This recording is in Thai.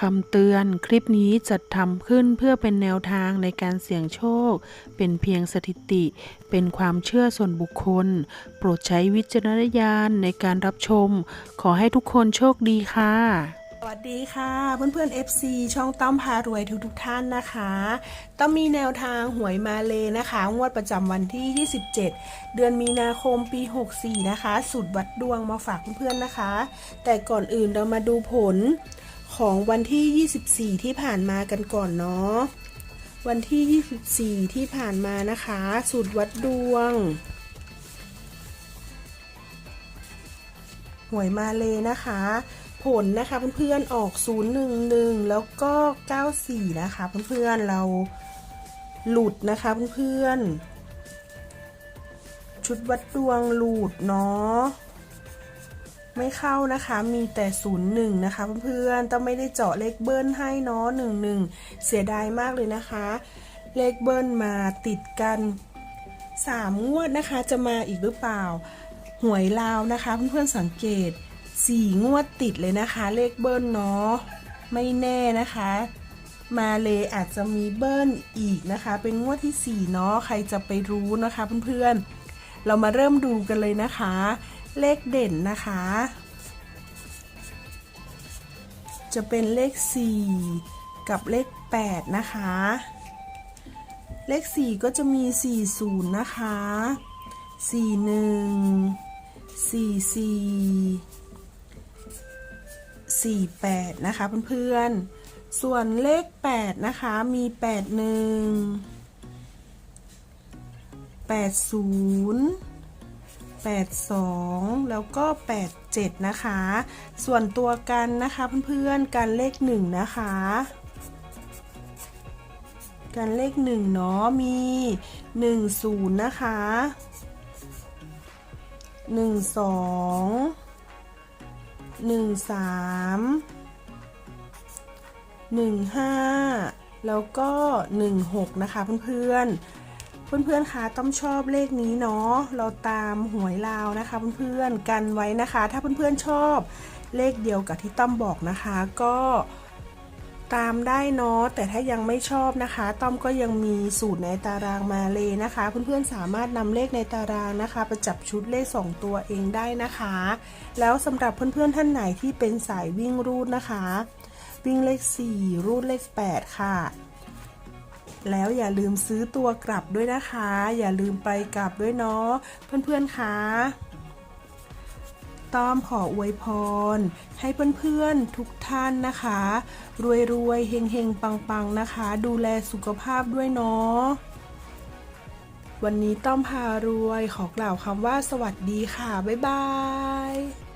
คำเตือนคลิปนี้จัดทำขึ้นเพื่อเป็นแนวทางในการเสี่ยงโชค เป็นเพียงสถิติ เป็นความเชื่อส่วนบุคคล โปรดใช้วิจารณญาณในการรับชม ขอให้ทุกคนโชคดีค่ะ สวัสดีค่ะเพื่อนๆ FC ช่องต้อมพารวยทุกทุกๆท่านนะคะต้อมมีแนวทางหวยมาเลยนะคะ งวดประจำวันที่ 27 เดือนมีนาคมปี 64 นะคะ สุดวัดดวงมาฝากเพื่อนๆนะคะ แต่ก่อนอื่นเรามาดูผล ของวันที่ 24 ที่ผ่านมากันก่อนเนาะ วันที่ 24 ที่ผ่านมานะคะสุดวัดดวง หวยมาเลยนะคะ ผลนะคะเพื่อนๆ ออก 011 แล้วก็ 94 นะคะเพื่อนๆ เราหลุดนะคะเพื่อนๆ ชุดวัดดวงหลุดเนาะ ไม่เข้านะคะ มีแต่01นะคะเพื่อนๆต้องไม่ได้เจาะเลขเบิ้ลให้เนาะ11เสียดายมากเลยนะคะ เลขเบิ้ลมาติดกัน3งวดนะคะจะมาอีกหรือเปล่า หวยลาวนะคะเพื่อนๆสังเกตสี่งวดติดเลยนะคะ เลขเบิ้ลเนาะไม่แน่นะคะ มาเลยอาจจะมีเบิ้ลอีกนะคะ เป็นงวดที่สี่เนาะใครจะไปรู้นะคะเพื่อนๆเรามาเริ่มดูกันเลยนะคะ เลขเด่นนะคะ จะเป็นเลข 4 กับเลข 8 นะคะ เลข 4 ก็จะมี 40 นะคะ 41 44 48 นะคะเพื่อนๆ ส่วนเลข 8 นะคะ มี 81 80 82 แล้วก็ 87 นะคะ ส่วนตัวกันนะคะเพื่อนๆกันเลข 1 นะคะ กันเลข 1 เนาะมี 10 นะคะ 12หนึ่งสามหนึ่งห้าแล้วก็หนึ่งหกนะคะเพื่อนๆ เพื่อนๆคะต้องชอบเลขนี้เนาะเราตามหวยลาวนะคะ เพื่อนๆกันไว้นะคะ ถ้าเพื่อนๆชอบเลขเดียวกับที่ต้อมบอกนะคะ ก็ตามได้เนาะแต่ถ้ายังไม่ชอบนะคะ ต้อมก็ยังมีสูตรในตารางมาเลยนะคะ เพื่อนๆสามารถนำเลขในตารางนะคะไปจับชุดเลข 2 ตัวเองได้นะคะ แล้วสำหรับเพื่อนๆท่านไหนที่เป็นสายวิ่งรูดนะคะ วิ่งเลข 4 รูดเลข 8 ค่ะ แล้วอย่าลืมซื้อตัวกลับด้วยนะคะ อย่าลืมไปกลับด้วยเนาะเพื่อนๆคะต้อมขออวยพร ให้เพื่อนๆทุกท่านนะคะ รวยๆเฮงๆ ปังๆ นะคะ ดูแลสุขภาพด้วยเนาะวันนี้ต้อมพารวยขอกล่าวคำว่าสวัสดีค่ะ บ๊ายบาย